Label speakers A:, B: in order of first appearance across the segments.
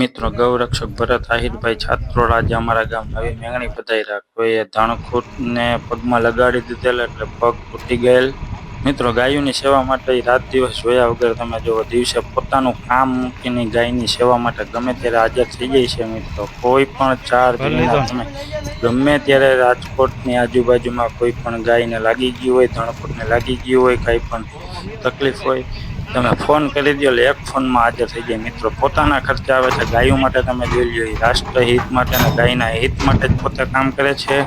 A: મિત્રો ગૌરક્ષક ભરત આહિરભાઈ છાત્રો રાજા અમારા ગામ નવી મેંગણી પધાર્યા. કોઈએ ધણખૂટને પગમાં લગાડી દીધેલા એટલે પગ તૂટી ગયેલ. મિત્રો ગાયોની સેવા માટે રાત દિવસ જોયા વગર તમે જો દિવસે પોતાનું કામ મૂકીને ગાયની સેવા માટે ગમે ત્યારે હાજર થઈ જાય છે મિત્રો. કોઈ પણ ચાર તમે ગમે ત્યારે રાજકોટની આજુબાજુમાં કોઈ પણ ગાયને લાગી ગયું હોય ધણખૂટને લાગી ગયું હોય કાંઈ પણ તકલીફ હોય તમે ફોન કરી દો એટલે એક ફોનમાં હાજર થઈ જાય. મિત્રો પોતાના ખર્ચે આવે છે. ગાયો માટે તમે જોઈ લો રાષ્ટ્રહિત માટે અને ગાયના હિત માટે જ પોતે કામ કરે છે.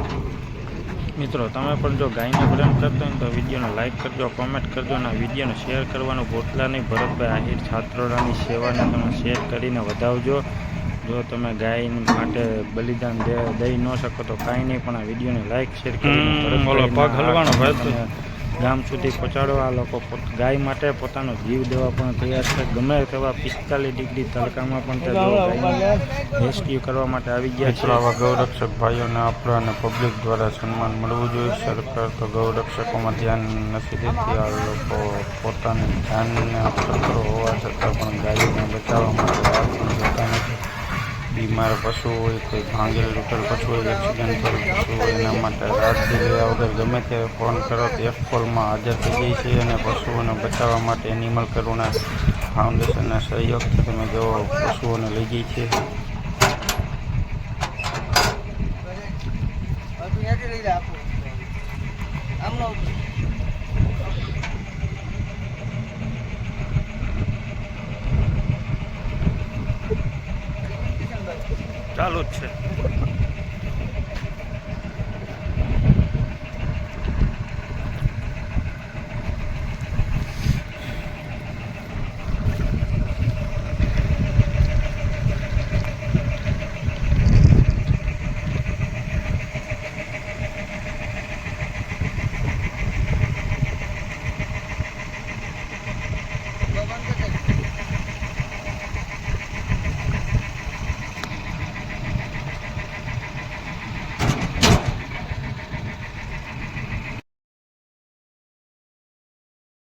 A: મિત્રો તમે પણ જો ગાયને પ્રેમ કરતો હોય ને તો વિડીયોને લાઇક કરજો કોમેન્ટ કરજો અને વિડીયોને શેર કરવાનું ભોટલા નહીં. ભરતભાઈ આહિર છાત્રોડાની સેવાને તમે શેર કરીને વધાવજો. જો તમે ગાય માટે બલિદાન દઈ ન શકો તો કાંઈ નહીં પણ આ વિડીયોને લાઇક શેર
B: કરી પગ હલવાનો ભાઈ
A: ગામ સુધી પહોંચાડવા આ લોકો ગાય માટે પોતાનો જીવ દેવા પણ તૈયાર છે. ગમે તેવા પિસ્તાલીસ ડિગ્રી તડકામાં પણ તે રેસ્ક્યુ કરવા માટે આવી ગયા છે આવા ગૌરક્ષક ભાઈઓને આપણા અને પબ્લિક દ્વારા સન્માન મળવું જોઈએ. સરકાર તો ગૌરક્ષકોમાં ધ્યાન નથી દેતી. આ લોકો પોતાની ધ્યાનને અસર હોવા છતાં પણ ગાયોને બચાવવા માટે બીમાર પશુ હોય, કોઈ ભાંગેલ તૂટેલ પશુ હોય એક્સિડન્ટ થયેલ પશુ હોય, એના માટે રહ્યા વગર ગમે ત્યારે ફોન કરો તો એક કોલમાં હાજર થઈ જાય છે અને પશુઓને બચાવવા માટે એનિમલ કરુણા ફાઉન્ડેશનના સહયોગથી તમે જો પશુઓને લઈ જાય છે. চাল হচ্ছে Thank you.